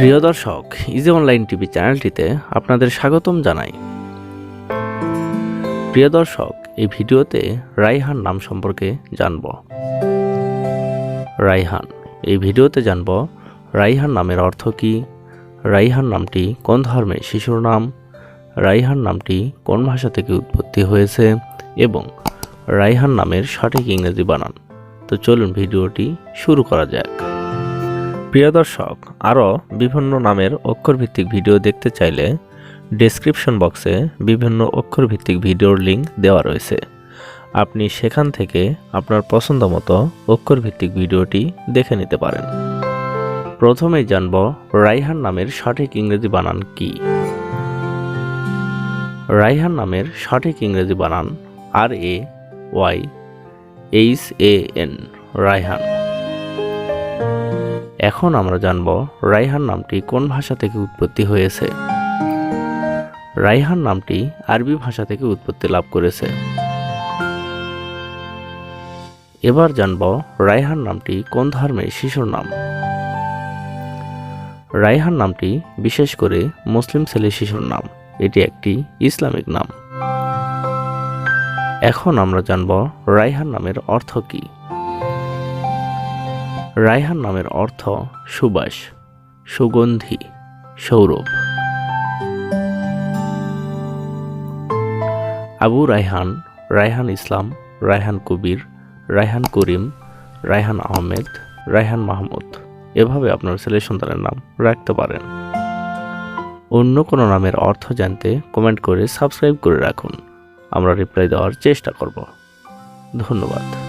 প্রিয় দর্শক easy online TV চ্যানেলটিতে আপনাদের স্বাগতম জানাই। প্রিয় দর্শক, এই ভিডিওতে রাইহান নাম সম্পর্কে জানব। রাইহান, এই ভিডিওতে জানব রাইহান নামের অর্থ কী, রাইহান নামটি কোন ধর্মের শিশুর নাম, রাইহান নামটি কোন ভাষা থেকে উৎপত্তি হয়েছে এবং রাইহান নামের সঠিক ইংরেজি বানান। তো চলুন ভিডিওটি শুরু করা যাক। প্রিয় দর্শক, আরও বিভিন্ন নামের অক্ষরভিত্তিক ভিডিও দেখতে চাইলে ডেসক্রিপশন বক্সে বিভিন্ন অক্ষরভিত্তিক ভিডিওর লিঙ্ক দেওয়া রয়েছে। আপনি সেখান থেকে আপনার পছন্দ মতো অক্ষরভিত্তিক ভিডিওটি দেখে নিতে পারেন। প্রথমেই জানব রাইহান নামের সঠিক ইংরেজি বানান কি। রাইহান নামের সঠিক ইংরেজি বানান আর A Y H A N, Raihan. এখন আমরা জানব রাইহান নামটি কোন ভাষা থেকে উৎপত্তি হয়েছে। রাইহান নামটি আরবি ভাষা থেকে উৎপত্তি লাভ করেছে। এবার জানব রাইহান নামটি কোন ধর্মের শিশুর নাম। রাইহান নামটি বিশেষ করে মুসলিম ছেলে শিশুর নাম। এটি একটি ইসলামিক নাম। এখন আমরা জানব রাইহান নামের অর্থ কী। রায়হান নামের অর্থ সুবাস, সুগন্ধি, সৌরভ। আবু রায়হান রায়হান ইসলাম, রায়হান কবির, রায়হান করিম, রায়হান আহমেদ, রায়হান মাহমুদ। এভাবে আপনার ছেলে সন্তানের নাম রাখতে পারেন। অন্য কোনো নামের অর্থ জানতে কমেন্ট করে সাবস্ক্রাইব করে রাখুন। আমরা রিপ্লাই দেওয়ার চেষ্টা করব। ধন্যবাদ।